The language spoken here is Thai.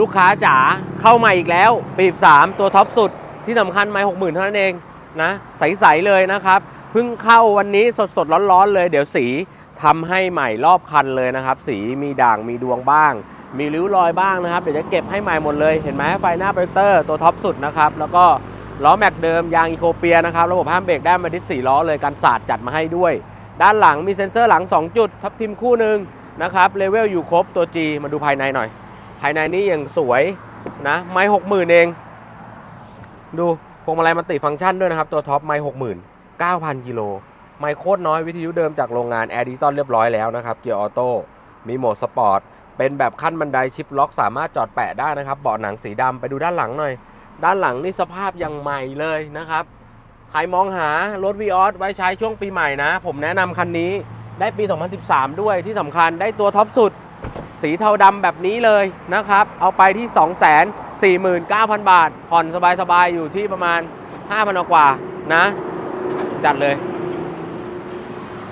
ลูกค้าจ๋าเข้ามาอีกแล้วปีบ3ตัวท็อปสุดที่สำคัญไม่หกหมื่นเท่านั้นเองนะใสๆเลยนะครับเพิ่งเข้าวันนี้สดๆร้อนๆเลย เดี๋ยวสีทำให้ใหม่รอบคันเลยนะครับ สีมีด่างมีดวงบ้าง มีริ้วรอยบ้างนะครับ เดี๋ยวจะเก็บให้ใหม่หมดเลย เห็นไหมไฟหน้าโปรเจคเตอร์ตัวท็อปสุดนะครับ แล้วก็ล้อแม็กเดิมยางอีโคเปียนะครับ ระบบห้ามเบรกได้มาดิสสี่ล้อเลยกันศาสตร์จัดมาให้ด้วย ด้านหลังมีเซ็นเซอร์หลัง 2 จุด ทับทิมคู่หนึ่งนะครับเลเวลอยู่ครบตัว G มาดูภายในหน่อย ภายในนี่ยังสวยนะไม่หกหมื่นเอง ดูพวงมาลัยมันติฟังก์ชันด้วยนะครับ ตัวท็อปไม่หกหมื่นเก้าพันกิโลไม่โคตรน้อยวิทยุเดิมจากโรงงานแอร์ดิจิตอลเรียบร้อยแล้วนะครับ เกียร์ออโต้มีโหมดสปอร์ตเป็นแบบขั้นบันไดชิปล็อกสามารถจอดแปะได้นะครับเบาะหนังสีดำไปดูด้านหลังหน่อย ด้านหลังนี่สภาพยังใหม่เลยนะครับใครมองหารถวีออสไว้ใช้ช่วงปีใหม่นะ ผมแนะนำคันนี้ได้ปี 2013 ด้วยที่สำคัญได้ตัวท็อปสุด สีเทาดำแบบนี้เลยนะครับ เอาไปที่ 249,000 บาท ผ่อนสบายๆ อยู่ที่ประมาณ 5,000กว่านะ จัดเลย